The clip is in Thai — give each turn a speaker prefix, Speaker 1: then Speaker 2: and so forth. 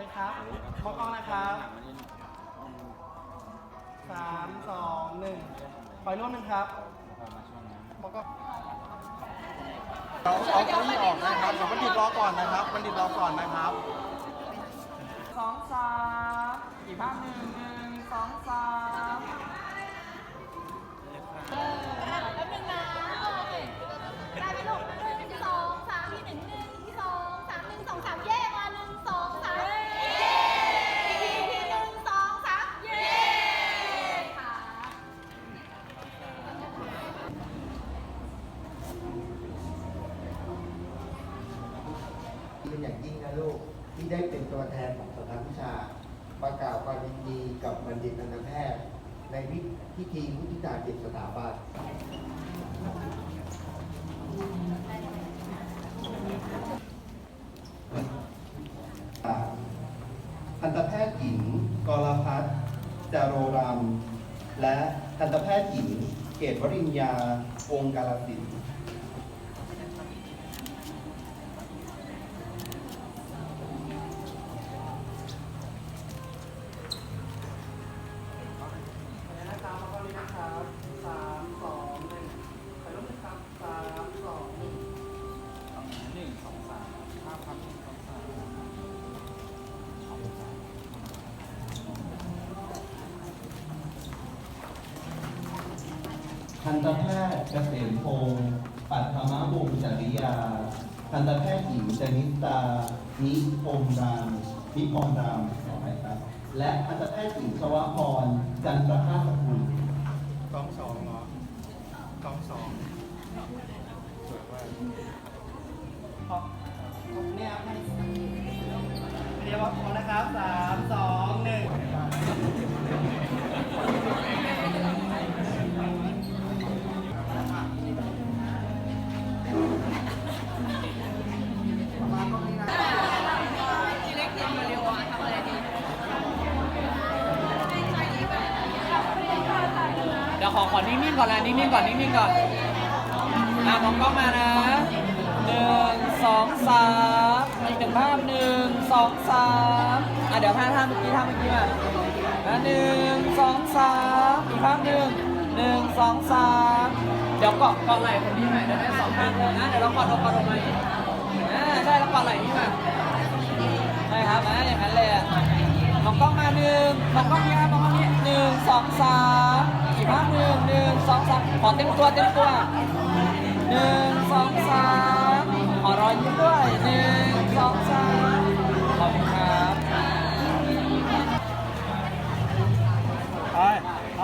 Speaker 1: ไปครับมองกล้องนะครับสามสองหนึ่งปล่อยร่วมหนึ่งครับมองกล้องเราเอาเก้าอี้ออกนะครับเดี๋ยวบัณฑิตรอก่อนนะครับบัณฑิตรอก่อนนะครับ
Speaker 2: สองสามอีกภาพหนึ่งหนึ่งสองสาม
Speaker 3: เป็
Speaker 4: นอย่างยิ่งนะลูกที่ได้เป็นตัวแทนของสำนักวิชา ประกล่าวความยินดีกับบัณฑิตนันทแพทย์ในพิธีมุทิตาจิตสถาบันทันตแพทย์หญิงกรพัฒน์จารรัมและทันตแพทย์หญิง เกตวริญญา องค์กาลสิน ทันตแพทย์เกษมพงศ์ปัทมวงศ์จริยา ทันตแพทย์หญิงจนิตา นิพงรามนิพงรามขออภัยครับ และทันตแพทย์หญิงชวพร จันทรภาสกุล
Speaker 1: กองสองเหรอกองสองสวยมากพอเนี่ยให้เดี๋ยวพร้อนะครับสามสอง
Speaker 2: ขอขอนิ่งๆก่อนนะนิ่งๆก่อนนิ่งๆก่อนอะมองกล้องมานะหนึ่งสองสามอีกหนึ่งภาพหนึ่งสองสามอะเดี๋ยวท่าท่าเมื่อกี้ท่าเมื่อกี้มาอะหนึ่งสองสามอีกภาพหนึ่งหนึ่งสองสามเดี๋ยวเกาะเกาะไหล่คนนี้หน่อยได้ไหมสองภาพเลยนะเดี๋ยวเราเกาะลงกาะลงมาอีกอ่าได้แล้วเกาะไหล่นี่มาใช่ครับอะอย่างนั้นเลยอะมองกล้องมาหนึ่งมองกล้องนี้ครับมองกล้องนี้หนึ่งสองสาม น้าหนึ่งหนึ่งสองสามขอเต็มตัวเต็มตัวหนึ่งสองสามขอรอยยิ้มด้วยหนึ่งสองสามขอบคุณครับไ
Speaker 5: ปไป